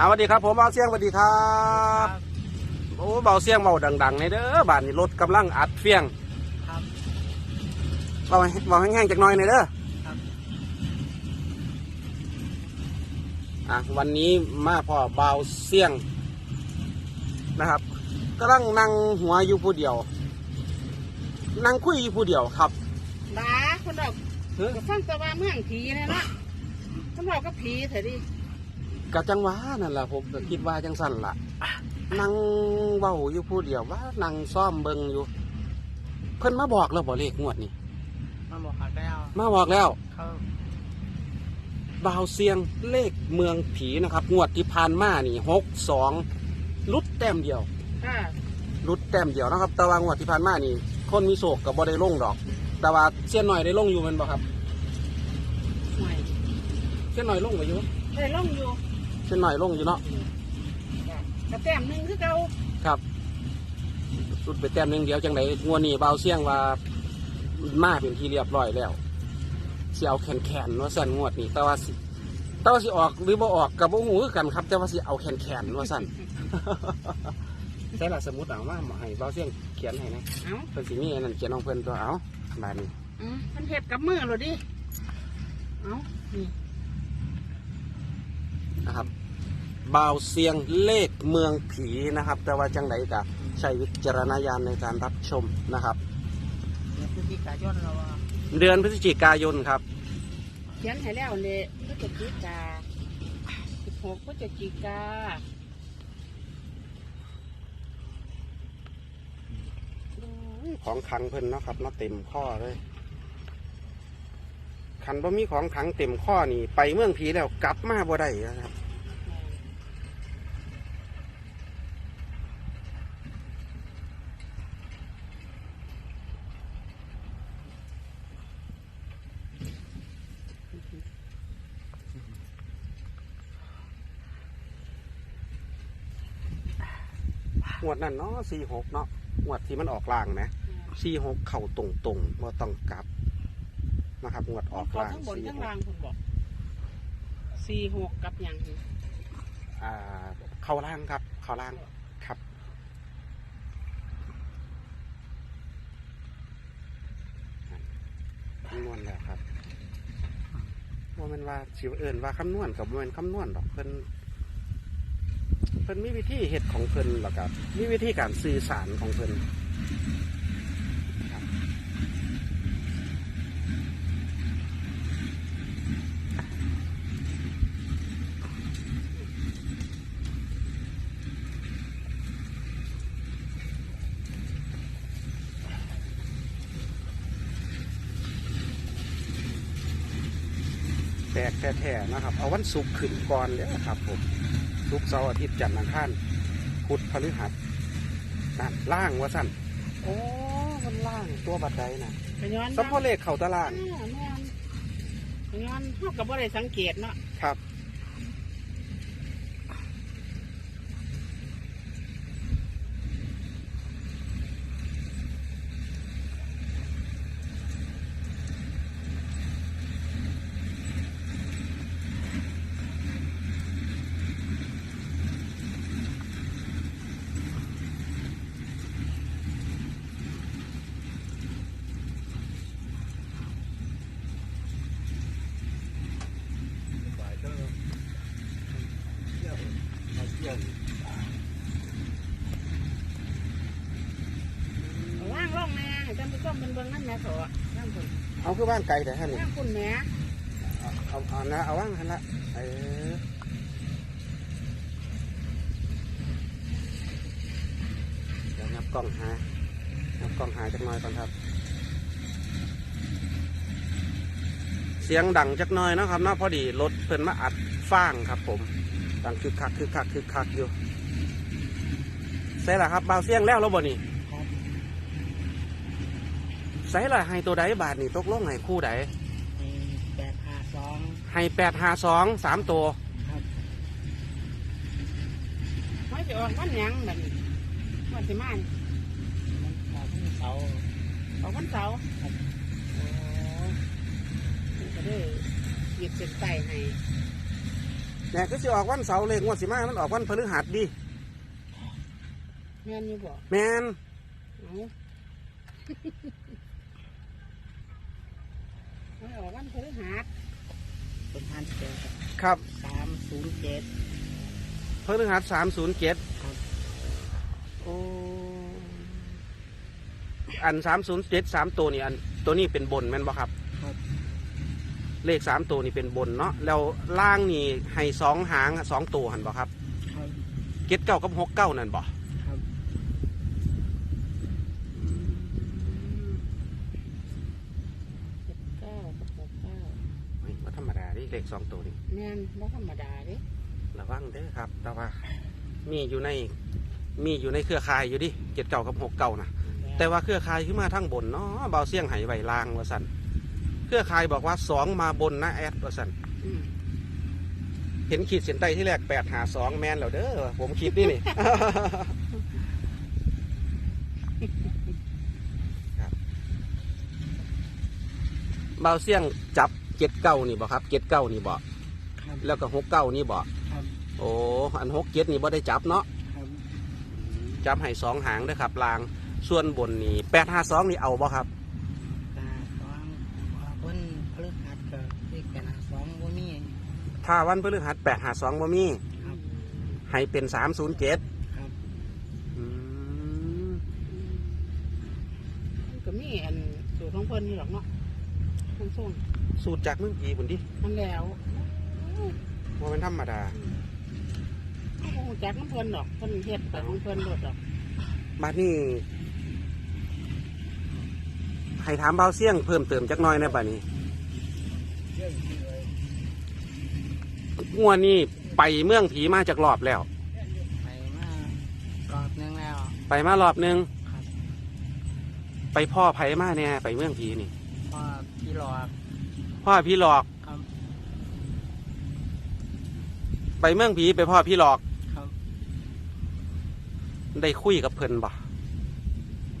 อ่าสวัสดีครับผมเบาเสียงสวัสดีครับโอ้เบาเสียงเบาดังๆในเด้อบ้านนี้รถกำลังอัดเฟียงครับเบาเบาแห้งๆจากหน้อยในอยเด้อครับอะวันนี้มาพ่อเบาเสียงนะครับกำลังนั่งหัวอยู่ผู้เดียว นั่งคุยอยู่ผู้เดียวครับบ้าคนเราเฮ้ยก็ฟังแต่ว่าเมืองผีเลยเนาะคนเราก็ผีเถอะดิ กะจังหวะนั่นแหละผมก็คิดว่าจังสั่นล่ะนั่งเบาอยู่ผู้เดียวว่านั่งซ่อมเบิงอยู่ เพิ่นมาบอกแล้วบ่เลขงวดนี้มาบอกเขาแล้วมาบอกแล้วเขาบาวเซียงเลขเมืองผีนะครับ งวดที่ผ่านมานี่หกสองลุดแต้มเดียวค่ะลุดแต้มเดียวนะครับ แต่ว่างวดที่ผ่านมานี่ คนมีโศกกับบ่ได้ลงดอก แต่ว่าเสี้ยนหน่อยได้ลงอยู่แมันบ่ครับห่วยเสี้ยนหน่อยลงไปอยู่ ได้ล่องอยู่ เสี้ยนหน่อยลงอยู่เนาะกระแต้มหนึ่งคือเก่าครับลุดไปแต้มหนึงเดียวจังไดงวดนี้บาวเซียงว่ามาเป็นที่เรียบร้อยแล้วสิเอาแขนแขนๆว่าสั่นงวดนี้แต่ว่าสิแต่ว่าสิออกหรือบ่ออกกับบ่หูคือกันครับ แต่ว่าสิเอาแขนแขนๆว่าสั่นใช่ละสมมติเอามาหมอให้บาวเซียงเขียนให้นะเอ้าเพิ่นสิมีอันนั้นเขียนของเพิ่นตัวเอาบาดนี้อืมมันเห็ดกับมือเราดิเอ้านี่นะครับ บ่าวเสียงเลขเมืองผีนะครับ แต่ว่าจังไดก็ใช้วิจารณญาณในการรับชมนะครับ เดี๋ยวพฤศจิกายนเราว่าเดือนพฤศจิกายนครับ เขียนให้แล้วเลยพฤศจิกาสิบหกพฤศจิกาของขังเพิ่นเนาะครับเนาะเต็มข้อเลยคันบ่มีของขังเต็มข้อนี่ ไปเมืองผีแล้วกลับมาบ่ได้นะครับ งวดนั้นเนาะสี่หกเนาะงวดที่มันออกลางไหมสี่หกเข่าตรงตรงๆว่าต้องกลับนะครับงวดออกเขาลางทั้งบนสี่ทั้งหกล่างคุณบอกสี่หกกับหยังนี่อ่าเข่าล่างครับ เข่าล่างครับ คำนวณแล้วครับว่ามันว่าสิวเอิญว่าคำนวณกับมันคำนวณดอกเพิ่นเพิ่นมีวิธีเหตุของเพิ่นหรอกครับมีวิธีการสื่อสารของเพิ่นแตกแท้ๆนะครับ เอาวันศุกขึ้นก่อนเลยครับผม ศุกร์เสาร์อาทิตย์จันทร์อังคารพุธพฤหัสนั่นล่างว่าสั่นโอ้มันล่างตัวบัดใดนะกระย้อนสัพพอเลขเข่าตารางอ่าแม่นกระย้อนเขากับว่าได้สังเกตเนาะ ครับ ว่างร่องแม่ให้ท่านผู้ชมเป็นเบิ่งนั่นแม่เถอะนั่งคุณ เอา คือบ้านไกลแต่ท่านนี่นั่งคุณแม่เอาเอาเอานะเอาว่างทันละเออเดี๋ยวนับกล้องหานับกล้องหาจักหน่อยก่อนครับ เสียงดังจักหน่อยเนาะครับเนาะพอดีรถเพิ่นมาอัดฟางครับผมดังคึกคักคึกคักคึกคักอยู่ใส่ละครับเบาเสียงแล้วแล้วบ่นี่ครับ ใส่ละให้ตัวใดบาทนี่ตกลงให้คู่ใดมีแปดห้าสองให้แปดหาสองสามตัวครับไม่จะออกวันหยังแบบนี้วันสิมานมันออกที่เสาร์ออกวันเสาร์โอ้นี่ก็ได้หยิบเส้นไต่ให้เนี่ยก็สิออกวันเสาร์เลขงวดสิมามันออกวันพฤหัสดิแม่นอยู่บ่แมนเอา เอาออกวันพฤหัสเป็นพันเจ็ดครับสามศูนย์เจ็ดพฤหัสสามศูนย์เจ็ดครับโอ้อันสามศูนย์เจ็ดสามตัวนี่อันตัวนี้เป็นบนแม่นบ่ครับ ครับ เลขสามตัวนี่เป็นบนเนาะแล้วล่างนี่ให้สองหางอะสองตัวหันบ่ครับครับเจ็ดเก้ากับหกเก้านั่นบ่ ครับ เจ็ดเก้ากับหกเก้า เฮ้ยบ่ธรรมดาดิ เลขสองตัวนี่แม่นบ่ธรรมดาเด้ระวังเด้อครับ แต่ว่า มีอยู่ในมีอยู่ในเครือข่ายอยู่ดิเจ็ดเก้ากับหกเก้านะแต่ว่าเครือข่ายขึ้นมาทั้งบนเนาะเบาเสี่ยงไหไหวลางว่าสันเครือข่ายบอกว่าสองมาบนนะแอดว่าสันอืมเห็นขีดเส้นใต้ที่แรกแปดหาสองแมนแล้วเด้อผมคิดนี่นี่ ครับเบาเสี่ยงจับ เจ็ดเก้านี่บ่ครับเจ็ดเก้านี่บ่ครับแล้วก็หกเก้านี่บ่ครับโอ้อันหกเจ็ดนี่บ่ได้จับเนาะครับจับให้สองหางเด้อครับลาง ส่วนบนนี่แปดห้าสองนี่เอาบ่ครับ ตาสองคนพฤหัสก็เลขแปดหาสองบ่มีถ้าวันพฤหัสแปดห้าสองบ่มีครับ ให้เป็นสามศูนย์เจ็ดครับอืมมันก็มีอันสูตรของเพิ่นนี่หรอกเนาะทั้งส่ง สูตรจากเมืองผีบุนดิมันแล้วว่าเป็นธรรมดาเขาคงจักน้ำเพิ่นดอกเพิ่นเฮ็ดไปของเพิ่นโดดดอกบัดนี้ให้ถามเบาเสี่ยงเพิ่มเติมจักหน้อยในบัดนี้งวดนี้ไปเมืองผีมาจากรอบแล้ว ไปมารอบนึงแล้ว ไปมารอบหนึงครับไปพ่อไผมาเนี่ยไปเมืองผีนี่พอพี่หลอก พ่อพี่หลอกครับ ไปเมืองผีไปพ่อพี่หลอกครับได้คุยกับเพิ่นบ่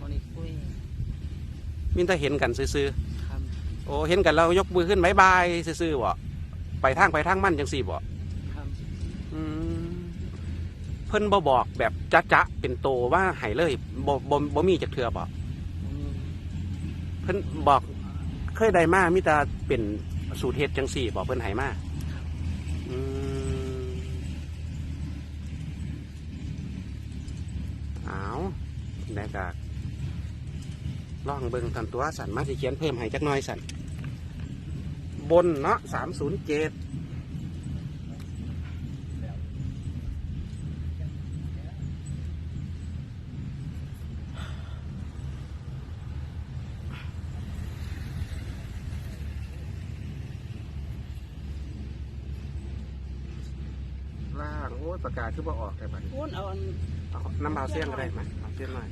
บริคุยมินถ้าเห็นกันซื่อครับๆโอ้เห็นกันเรายกมือขึ้นบายบายซื่อๆบ่ไปทางไปทางมั่นจังสี่บ่ครับอืมเพิ่นบ่บอกแบบจะจะๆเป็นโตว่าให้เลยบ่บ่บ่มีจักเทือบ่บ่มีเพิ่นบอก เคยได้มามิตาเป็นสูตรเฮ็ดจังสี่บอกเพิ่นให้มาอืมเอาได้กะลองเบิ่งทันตัวสันมาสิเขียนเพิ่มให้จักหน่อยสันบนเนาะสามศูนย์เจ็ด โอ้ยประกาศคือบ่ออกแต่บัดนี้พูนเอาอันเอาน้ำเบาเสี้ยงก็ได้มาเอาเสี้ยงหน่อย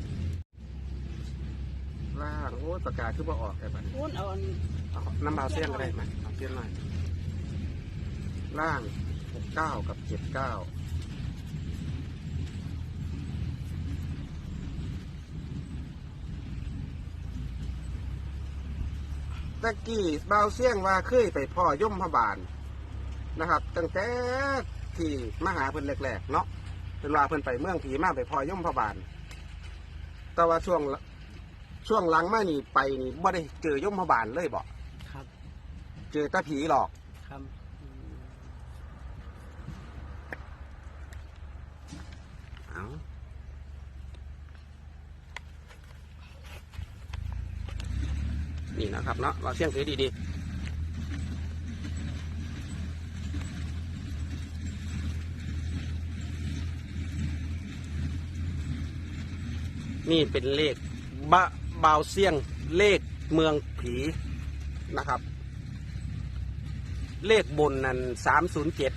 ล่างโอ้ยประกาศคือบ่ออกแต่บัดนี้พูนเอาอันเอาน้ำเบาเสี้ยงก็ได้มาเอาเสี้ยงหน่อยล่างหกเก้ากับเจ็ดเก้าตะกี้เบาเสี้ยงว่าเคยไปพ่อย่มพบาลนะครับ ตั้งแต่ ที่มาหาเพิ่นแรกๆเนาะเป็นว่าเพิ่นไปเมืองผีมาไปพอย่อมพระบาลแต่ว่าช่วงช่วงหลังมานี่ไปนี่บ่ได้เจอย่อมพระบาลเลยบ่ครับ เจอแตาผีหลอก ครับเอานี่นะครับเนาะเราเสี่ยงถือดีๆ นี่เป็นเลขบะบาวเสี่ยงเลขเมืองผีนะครับ เลขบนนั้นสามศูนย์เจ็ด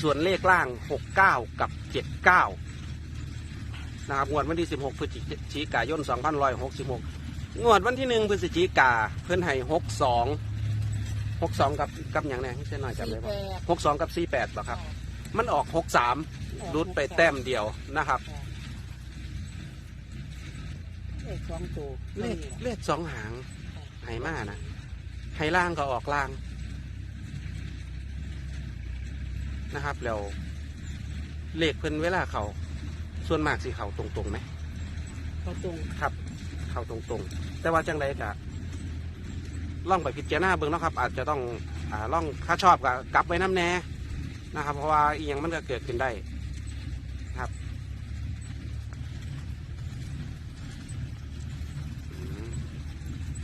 ส่วนเลขล่าง69กับ79นะครับงวดวันที่16พฤศจิกายน2566งวดวันที่1พฤศจิกาเพื่อนให้62 62กับกับอย่างไรให้เส้นหน่อยจำได้สี่ปะแปด62กับ48ป่ะครับ มันออก63รุดไปแต้มเดียวนะครับ เลขสองตัวเลขเลขสองหางไห้มานะไห้ล่างก็ออกล่าง นะครับแล้วเลขเพิ่นเวลาเขาส่วนมากสิเขาตรงๆไหมเขาตรงครับ เขาตรงๆแต่ว่าจังไรกะล่องไปพิจารณาเบิ่งเนาะครับ อาจจะต้องอ่าล่องถ้าชอบก็กลับไว้น้ำแน่นะครับ เพราะว่าอีหยังมันก็เกิดขึ้นได้ครับอืม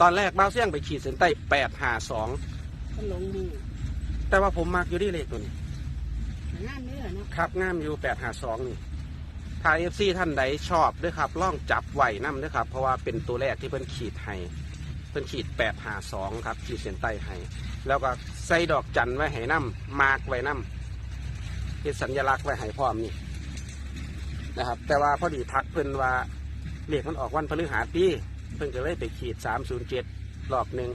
ตอนแรกบ้าวเสี่ยงไปขีดเส้นใต้แปดหาสองมันลงมือแต่ว่าผมมักอยู่ที่เลขตัวนี้งานนี้แหละเนาะครับงามอยู่แปดหาสองนี่ถ้าเอฟซีท่านใดชอบด้วยครับล่องจับไหวน้ำด้วยครับ เพราะว่าเป็นตัวแรกที่เพิ่นขีดให้เพิ่นขีดแปดหาสองครับ ขีดเส้นใต้ให้แล้วก็ใส่ดอกจันไว้ให้น้ำมาร์กไว้น้ำเป็นสัญลักษณ์ไว้ให้พร้อมนี่นะครับ แต่ว่าพอดีทักเพิ่นว่าเลขมันออกวันพฤหัสดี เพิ่นก็เลยไปขีดสามศูนย์เจ็ดรอบหนึ่ง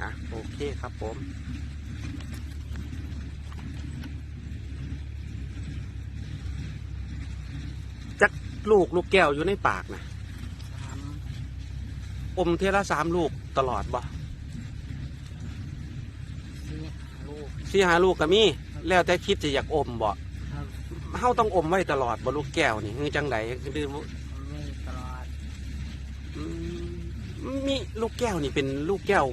อะโอเคครับผมจักลูกลูกแก้วอยู่ในปากนะสามอมเทยละสามลูกตลอดบ่สี่ห้าลูกสี่หาลูกก็มี แล้วแต่คิดจะอยากอมบ่ครับ เฮาต้องอมไว้ตลอดบ่ลูกแก้วนี่คือจังไดคือมีตลอดอืมมีลูกแก้วนี่เป็นลูกแก้ว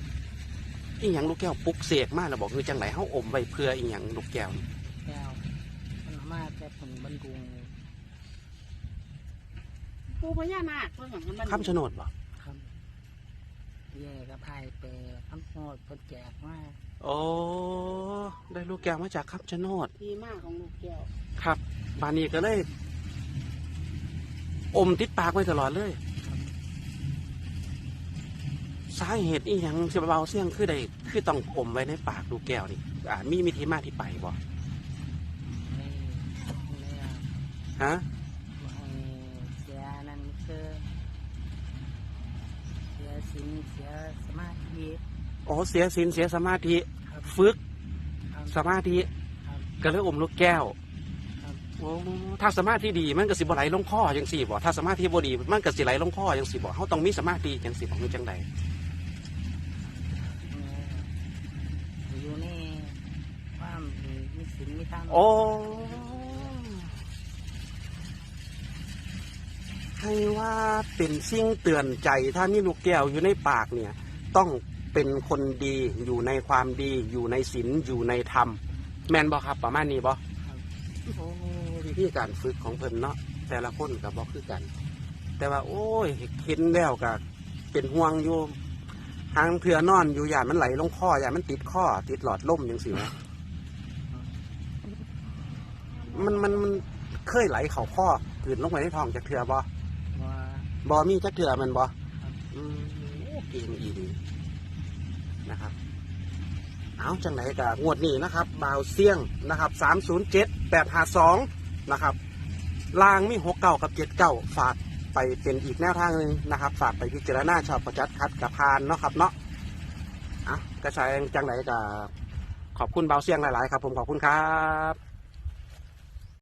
อีหยังลูกแก้วปลุกเสกมาแล้วบอกคือจังไดเฮาอมไว้เพื่ออีหยังลูกแก้วนี่แก้วมันเอามาแต่ผลบรรดุงปูพญานาคเพิ่นของมันคำชะโนดบ่ครับเย่กับไพ่เปคำโหดเพิ่นแจกมาโอ้ได้ลูกแก้วมาจากคำชะโนดดีมากของลูกแก้ว ครับบานนี้ก็เลย อมติดปากไว้ตลอดเลยครับสาเหตุอีหยังสิเบาเสียงคือใดคือต้องอมไว้ในปากลูกแก้วนี่อ่ามีมิธีมาที่ไปบ่ไม่ไม่เอาฮะไม่เสียนั่นคือเสียสินเสียสมาธิโอ้เสียศีลเสียสมาธิครับฝึกครับสมาธิครับก็เลยอมลูกแก้วครับโอ้ ถ้าสมาธิดีมันก็สิบ่ไหลลงคอจังสี่บ่ถ้าสมาธิบ่ดีมันก็สิไหลลงคอจังสี่บ่เฮาต้องมีสมาธิจังสี่บ่คือจังใดอยู่ในความมีมีสินมีธรรมโอ้ให้ว่าเป็นสิ่งเตือนใจถ้ามีลูกแก้วอยู่ในปากเนี่ย ต้องเป็นคนดีอยู่ในความดีอยู่ในศีลอยู่ในธรรม แม่นบ่ครับ ประมาณนี้บ่ครับโอ้ วิธีการฝึกของเพิ่นเนาะแต่ละคนกับบ่คือกัน แต่ว่า โอ้ยเห็นแล้วก็เป็นห่วงอยู่หางเถื่อนอนอยู่อย่างมันไหลลงคออย่างมันติดข้อติดหลอดลมยังสินะมันมันมันเคยไหลเข่าข้อกืนลงไปในท้องจากเถื่อบ่ว่าบ่มีจักเถื่อแมันบ่ครับอืมโอ้เก่งอีดีนะครับ เอาจังไหนกับงวดนี้นะครับ บาวเซียงนะครับสามศูนย์เจ็ดแปดห้าสอง นะครับลางมีหกเก้ากับเจ็ดเก้าฝากไปเป็นอีกแนวทางหนึ่งนะครับ ฝากไปพิจารณาชอบประจัดคัดกับพานเนาะครับเนาะอะกระชายจังไหนกับขอบคุณเบาเสียงหลาย ๆ ครับ ผมขอบคุณครับ